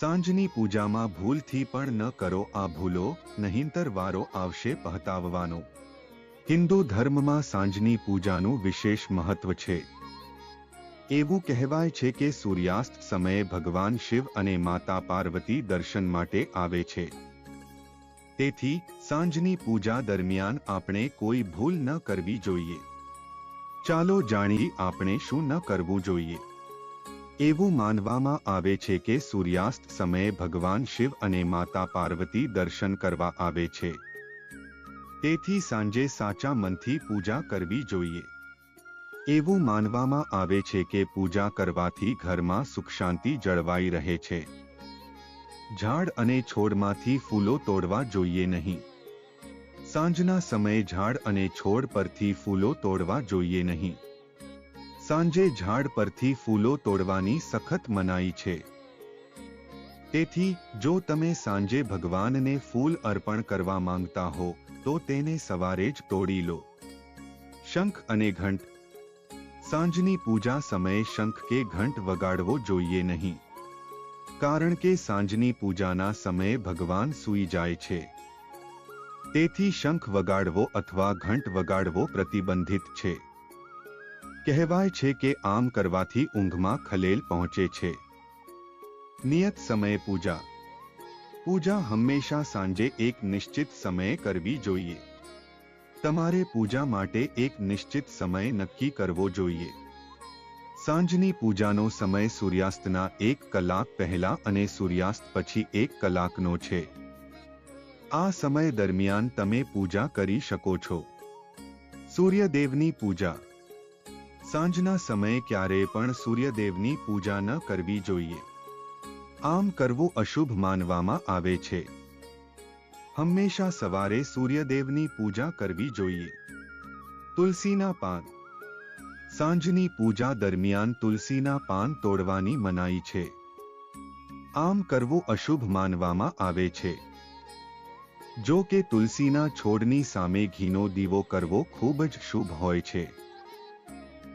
સાંજની પૂજામાં ભૂલથી પણ ન કરો આ ભૂલો, નહીંતર વારો આવશે પહતાવવાનો. હિન્દુ ધર્મમાં સાંજની પૂજાનું વિશેષ મહત્વ છે. એવું કહેવાય છે કે સૂર્યાસ્ત સમયે ભગવાન શિવ અને માતા પાર્વતી દર્શન માટે આવે છે. તેથી, સાંજની પૂજા દરમિયાન આપણે કોઈ ભૂલ ન કરવી જોઈએ. ચાલો જાણી આપણે શું ન કરવું જોઈએ. એવું માનવામાં આવે છે કે સૂર્યાસ્ત સમયે ભગવાન શિવ અને માતા પાર્વતી દર્શન કરવા આવે છે. તેથી સાંજે સાચા મનથી પૂજા કરવી જોઈએ. એવું માનવામાં આવે છે કે પૂજા કરવાથી ઘરમાં સુખ શાંતિ જળવાઈ રહે છે. ઝાડ અને છોડમાંથી ફૂલો તોડવા જોઈએ નહીં. સાંજના સમયે ઝાડ અને છોડ પરથી ફૂલો તોડવા જોઈએ નહીં. સાંજે ઝાડ પરથી ફૂલો તોડવાની સખત મનાઈ છે. તેથી, જો તમે સાંજે ભગવાનને ફૂલ અર્પણ કરવા માંગતા હો, તો તેને સવારે જ તોડી લો. શંખ અને ઘંટ. સાંજની પૂજા સમયે શંખ કે ઘંટ વગાડવો જોઈએ નહીં. કારણ કે સાંજની પૂજાના સમયે ભગવાન સૂઈ જાય છે. તેથી શંખ વગાડવો અથવા ઘંટ વગાડવો પ્રતિબંધિત છે. કહેવાય છે કે આમ કરવાથી ઊંઘમાં ખલેલ પહોંચે છે. નિયત સમયે પૂજા. પૂજા હંમેશા સાંજે એક નિશ્ચિત સમયે કરવી જોઈએ. તમારે પૂજા માટે એક નિશ્ચિત સમય નક્કી કરવો જોઈએ. સાંજની પૂજાનો સમય સૂર્યાસ્તના એક કલાક પહેલા અને સૂર્યાસ્ત પછી એક કલાકનો છે. આ સમય દરમિયાન તમે પૂજા કરી શકો છો. સૂર્યદેવની પૂજા. સાંજના સમયે ક્યારેય પણ સૂર્યદેવની પૂજા ન કરવી જોઈએ. આમ કરવું અશુભ માનવામાં આવે છે. હંમેશા સવારે સૂર્યદેવની પૂજા કરવી જોઈએ. તુલસીના પાન. સાંજની પૂજા દરમિયાન તુલસીના પાન તોડવાની મનાઈ છે. આમ કરવું અશુભ માનવામાં આવે છે. જો કે તુલસીના છોડની સામે ઘીનો દીવો કરવો ખૂબ જ શુભ હોય છે.